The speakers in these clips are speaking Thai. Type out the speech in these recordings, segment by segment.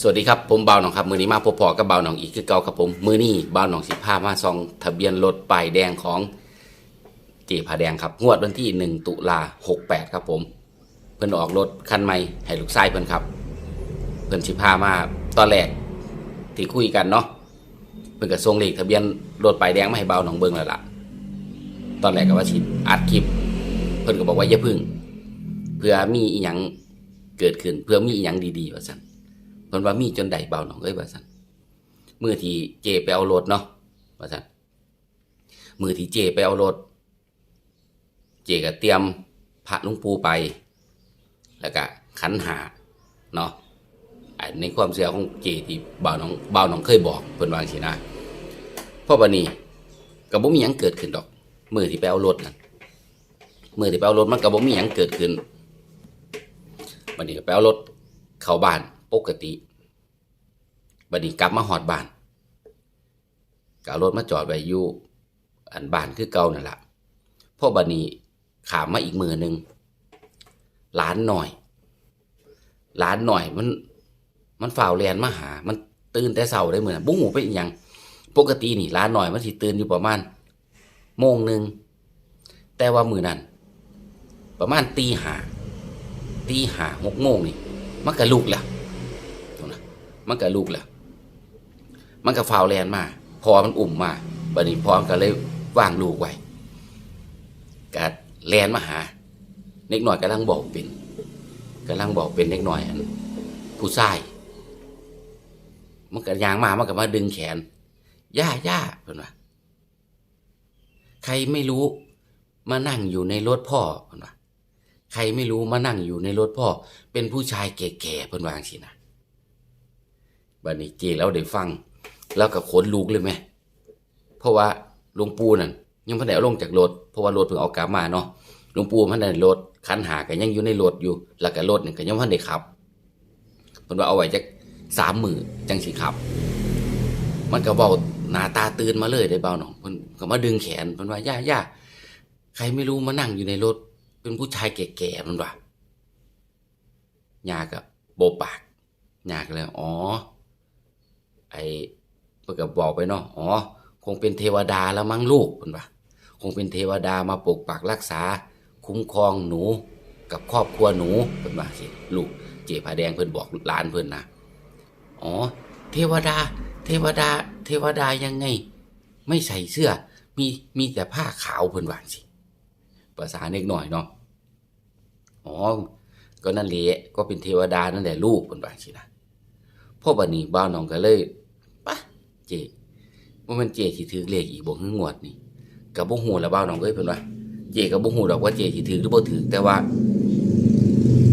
สวัสดีครับผมเบาหนองครับมือนี้มาพบพอกับเบาหนองอีกคือเก่าครับผมมือนี้บ่าหนองสิพามาซองทะเบียนรถป้ายแดงของเจผาแดงครับงวดวันที่หนึ่งตุลาหกแปดครับผม เพิ่นออกรถคันใหม่ให้ลูกชายเพิ่นครับ เพิ่นสิพามาตอนแรกที่คุยกันเนาะเพิ่นก็ส่งเลขทะเบียนรถป้ายแดงมาให้เบาหนองเบิ่งแล้วล่ะ ตอนแรกก็ว่าสิอัดคลิป เพิ่นก็บอกว่าอย่าพึ่ง เพื่อมีอีหยังเกิดขึ้น เพื่อมีอีหยังดีๆว่าซั่น นว่ามีจนได้เบาหนองเอ้ยว่าซั่นมือที่เจไปเอารถเนาะว่าซั่นมือที่เจไปเอารถ เจก็เตรียมพระลุงปูไป แล้วก็ขันหาเนาะในความเชื่อของเจที่บ่าวหนองบ่าวหนองเคยบอกเพิ่นวาจังซี่นะพราะบัดนี้ก็บ่มีหยังเกิดขึ้นดอก มือที่ไปเอารถนั่นมือที่ไปเอารถมันก็บ่มีหยังเกิดขึ้นบัดนี้ก็ไปเอารถเข้าบ้านปกติ บัดนี้กลับมาหอดบ้านก็เอารถมาจอดไว้อยู่อันบ้านคือเก่านั่นแหละพ่อบัดนี้ขามมาอีกมือหนึ่งหลานหน่อยหลานหน่อยมันมันฝ่าวแลนมาหา มันตื่นแต่เช้าได้เหมือนบุ้งหูเป็นอหยังปกตินี่หลานหน่อยมันสิตื่นอยู่ประมาณโมงหนึ่งแต่ว่ามือนั้นประมาณตีหาตีหาหกโมงนี่มันก็ลุกแล้วนะมันก็ลุกแล้ว มันก็ฟาวแลนมา พอมันอุ่มมาบัดนี้พอมันก็เลยวางลูกไว้ก็แลนมาหา เล็กหน่อยกำลังบอกเป็นกำลังบอกเป็นเล็กหน่อยอันผู้ชายมันก็ยางมามันก็มาดึงแขน ย่าย่าเพิ่อนว่าใครไม่รู้มานั่งอยู่ในรถพ่อเพิ่อนว่าใครไม่รู้มานั่งอยู่ในรถพ่อ เป็นผู้ชายแก่ๆเพิ่อนวางสินะบัดนี้เจแล้วได้ฟัง แล้วก็ขนลุกเลยไหม เพราะว่าหลวงปู่นั่นยังพิ่นได้เอาลงจากรถเพราะว่ารถเพิ่งเอากลับมาเนาะหลวงปู่มันได้รถคันหาก็ยังอยู่ในรถอยู่ แล้วก็รถนี่ก็ยังบ่ทันได้ขับเพิ่นว่าเอาไว้จักสามหมือจังสิขับ มันก็เว้าหน้าตาตื่นมาเลยได้เบาหนองเพิ่นก็มาดึงแขนเพิ่นว่าย่าย่าใครไม่รู้มานั่งอยู่ในรถ เป็นผู้ชายแก่ๆมันว่ะยากับโบปากยากเลยอ๋อ ไอ เพื่อกับบอกไปเนาะอ๋อคงเป็นเทวดาแล้วมั้งลูกมันว่ะคงเป็นเทวดามาปกปักรักษา คุ้มครองหนูกับครอบครัวหนูเป็นว่าสิลูกเจ๊ผาแดงเพิ่อนบอกหลานเพิ่อนนะอ๋อ เทวดา เทวดา เทวดายังไง ไม่ใส่เสื้อ มีมีแต่ผ้าขาวเพิ่นว่าสิภาษาเล็กหน่อยเนาะอ๋อ ก็นั่นแหละก็เป็นเทวดานั่นแหละลูกเพิ่นว่าสินะพ่อบัดนี้บ้าวน้องก็เลย เจว่ามันเจสิถือเลขอีกบ่ฮึงวดนี่ก็บ่ฮู้แล้วบ้าน้องเอ้ยเพิ่นว่าเจก็บ่ฮู้ดอกว่าเจสิถือหรือบ่ถือแต่ว่า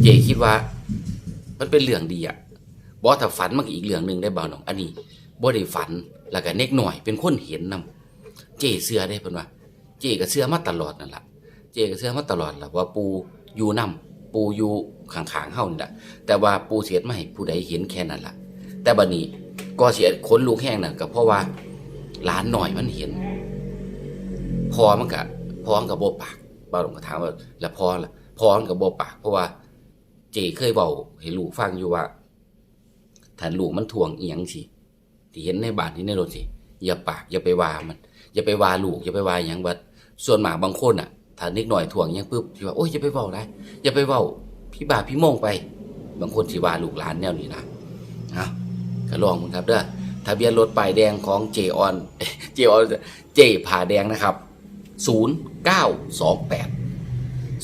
เจคิดว่า มันเป็นเรื่องดีอะบ่ถ้าฝันมันก็อีกเรื่องหนึ่งได้บ้าน้อง อันนี้บ่ได้ฝันแล้วก็เน็กหน่อยเป็นคนเห็นนํเจเชื่อได้เพิ่นว่า เจก็เชื่อมาตลอดนั่นล่ะเจก็เชื่อมาตลอดล่ะว่าปูอยู่นํปูอยู่ข้างๆเฮานี่ล่ะแต่ว่าปูเสียดมาให้ผู้ใดเห็นแค่นั้นล่ะแต่บัดนี้ ก็เสียขนลูกแห้งน่ะก็เพราะว่าหลานหน่อยมันเห็น พอมันก็พอมันก็บ่ปากบ่าหลวงก็ถามว่า แล้วพอล่ะพอมันก็บ่ปาก เพราะว่าเจเคยเว้าให้ลูกฟังอยู่ว่าถ้าลูกมันทวงอีหยังสิที่เห็นในบ้านที่ในรถสิอย่าปากอย่าไปว่ามัน อย่าไปว่าลูกอย่าไปว่าหยังบัดส่วนหมากบางคนอะถ้านิดหน่อยถ่วงหยังปุ๊บสิว่าโอ้ยอย่าไปเว้าได้อย่าไปเว้าพี่บาพี่โมงไป บางคนสิว่าลูกหลานแนวนี้นะเอา ก็ลองมึงครับเด้อทะเบียนรถป้ายแดงของเจออนเจออนเจผ่าแดงนะครับ 0928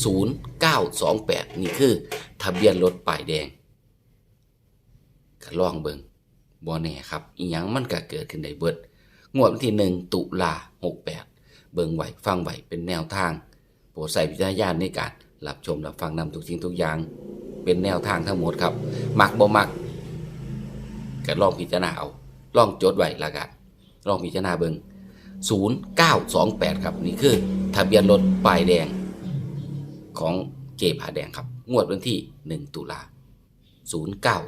0928 นี่คือทะเบียนรถป้ายแดงก็ลองเบิงบ่แน่ครับอีหยังมันก็เกิดขึ้นได้เบิด งวดวันที่ 1 ตุลา68 เบิงไหวฟังไหวเป็นแนวทาง โปรดใส่วิจารณญาณในการรับชมรับฟังนำทุกสิ่งทุกอย่าง เป็นแนวทางทั้งหมดครับ มักบ่มัก ก็ลองพิจารณาเอาลองจดไว้ล้วกันลองพิจารณาเบิง0928 ครับ นี่คือทะเบียนรถป้ายแดงของเจผาแดงครับ งวดวันที่ 1 ตุลา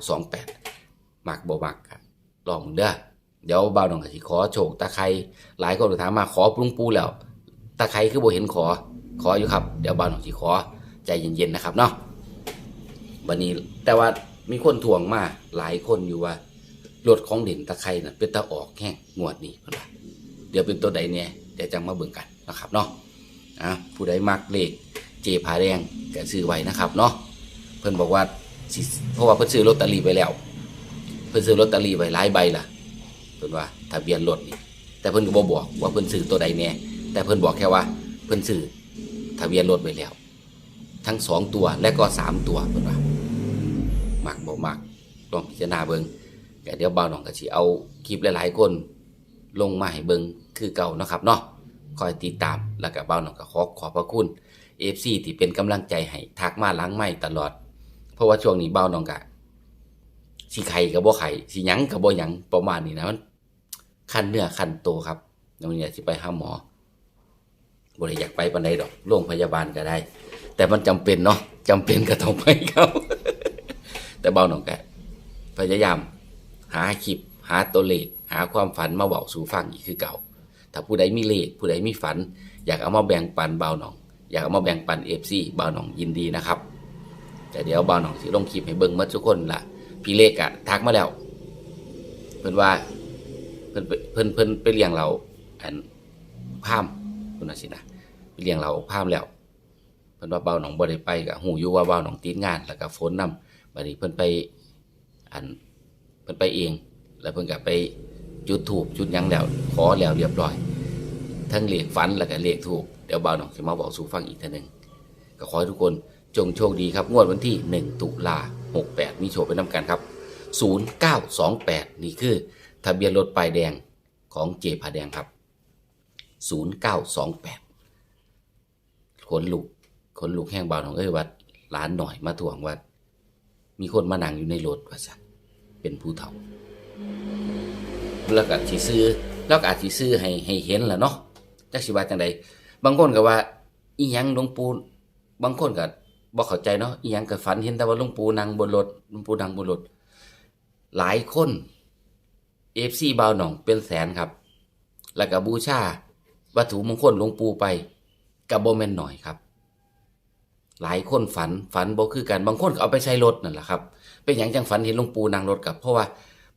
0928มักบ่มักครับลองเด้อเดี๋ยวบ่าวน้องกสิขอโชคตะไคร้หลายคนถามมาขอปรุงปูแล้ว ตะไคร้คือบ่เห็นขอขออยู่ครับ เดี๋ยวบ่าวน้องสิขอใจเย็นๆนะครับเนาะวันนี้แต่ว่ามีคนทวงมาหลายคนอยู่ว่า รถของเด่นตะไคร่น่ะเป็นตะออกแห้งงวดนี้เพิ่นว่าเดี๋ยวเป็นตัวใดเนี่ยเดี๋ยวจังมาเบิ่งกันนะครับเนาะอะผู้ใดมักเลขเจผาแดงก็ซื้อไว้นะครับเนาะเพิ่นบอกว่าเพราะว่าเพิ่นซื้อลอตเตอรี่ไปแล้ว เพิ่นซื้อลอตเตอรี่ไว้หลายใบล่ะเพิ่นว่าทะเบียนรถนี่แต่เพิ่นก็บ่บอกว่าเพิ่นซื้อตัวใดแน่แต่เพิ่นบอกแค่ว่าเพิ่นซื้อทะเบียนรถไว้แล้ว ทั้งสองตัวและก็สามตัวเพิ่นว่ามักบ่มักลองพิจารณาเบิ่ง ก็เดี๋ยวบ่าวน้องก็สิเอาคลิปหลายๆคนลงมาให้เบิ่งคือเก่านะครับเนาะคอยติดตามแล้วก็บ่าวน้องก็ขอขอบพระคุณ FC ที่เป็นกำลังใจให้ทักมาล้างไม้ตลอด เพราะว่าช่วงนี้บ่าวน้องก็สิไข่ก็บ่ไข่สิหยังก็บ่หยังประมาณนี้นะมันคันเนื้อคันโตวครับน้องเนี่ยสิไปหาหมอบ่ได้อยากไปปานใดดอกโรงพยาบาลก็ได้ แต่มันจำเป็นเนาะจำเป็นก็ต้องไปครับ แต่เบาหน่องก็พยายาม หาคลิปหาตัวเลขหาความฝันมาเบาสู่ฟังอีกคือเก่า ถ้าผู้ใดมีเลขผู้ใดมีฝัน อยากเอามาแบ่งปันเบาหน่อง อยากเอามาแบ่งปันเอฟซีเบาหน่องยินดีนะครับ แต่เดี๋ยวเบาหน่องสิลงคลิปให้เบิ่งหมาทุกคนล่ะ พี่เลขอะทักมาแล้ว เพิ่นว่าเพิ่นเพิ่นเพิ่นไปเลี้ยงเราอันพามเพิ่นว่าสินะไปเลี้ยงเราพามแล้วเพิ่นว่าเบาหนองบ่ได้ไปก็ฮู้อยู่ว่าเบาหนองติดงาน แล้วก็ฝนนํบัดนี้เพิ่นไปอัน พิ่นไปเอง แล้วเพิ่นก็ไปจุดถูกจุดยังแล้ว ขอแล้วเรียบร้อย ทั้งเลขฝันแล้วก็เลขถูกเดี๋ยวเบาหนองสิมาบอกสู่ฟังอีกทื่อหนึงก็ขอให้ทุกคนจงโชคดีครับ งวดวันที่ 1 ตุลา68 มีโชคไปนํกันครับ 0928 นี่คือ ทะเบียนรถป้ายแดงของเจผาแดงครับ 0928ขนลุกขนลุกแห้งเบาของเอ้ยว่าร้านหน่อยมาทวงว่ามีคนมานั่งอยู่ในรถว่าสัน เป็นผู้เฒ่า แล้วก็สิซื้อแล้วก็อาจสิซื้อให้ให้เห็นแหละเนาะจักสิว่าจังใดบางคนก็ว่าอีหยังหลวงปู่บางคนก็บ่เข้าใจเนาะอีหยังก็ฝันเห็นแต่ว่าหลวงปู่นั่งบนรถหลวงปู่นั่งบนรถหลายคน FC บาวหนองเป็นแสนครับ แล้วก็บูชาวัตถุมงคลหลวงปู่ไปกับโบแมนหน่อยครับ หลายคนฝันฝันบ่คือกันบางคนก็เอาไปใช้รถนั่นแหละครับ เป็นอย่างจังฝันเห็นหลวงปู่นั่งรถกับเพราะว่า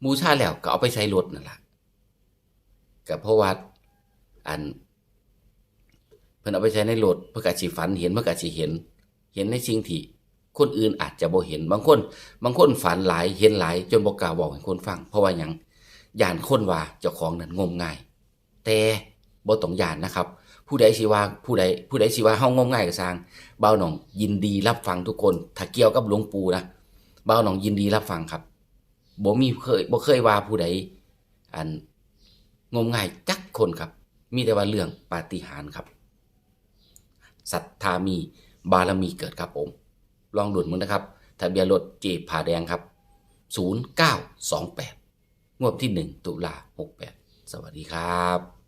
บูชาแล้วก็เอาไปใช้รถนั่นแหละกับเพราะว่าอันเพิ่นเอาไปใช้ในรถเพื่อกะสิฝันเห็นเพื่อกะสิเห็น เห็นในสิ่งที่คนอื่นอาจจะบ่เห็นบางคน บางคนฝันหลายเห็นหลาย จนบ่กล้าบอกให้คนฟัง เพราะว่าหยังย่านคนว่าเจ้าของนั้นงมงาย แต่บ่ต้องย่านนะครับ ผู้ใดสิว่าผู้ใดผู้ใดสิว่าเฮางมงายก็สร้างเบ่าหนองยินดีรับฟังทุกคน ถ้าเกี่ยวกับหลวงปู่นะเบ่าหนองยินดีรับฟังครับบ่มีเคยบ่เคยว่าผู้ใดอันงมงายจักคนครับ มีแต่ว่าเรื่องปาฏิหาริย์ครับศรัทธามีบารมีเกิดครับผม ลองดุดมึงนะครับทะเบียนรถเจผาแดงครับ 0928 งวดที่ 1 ตุลา68 สวัสดีครับ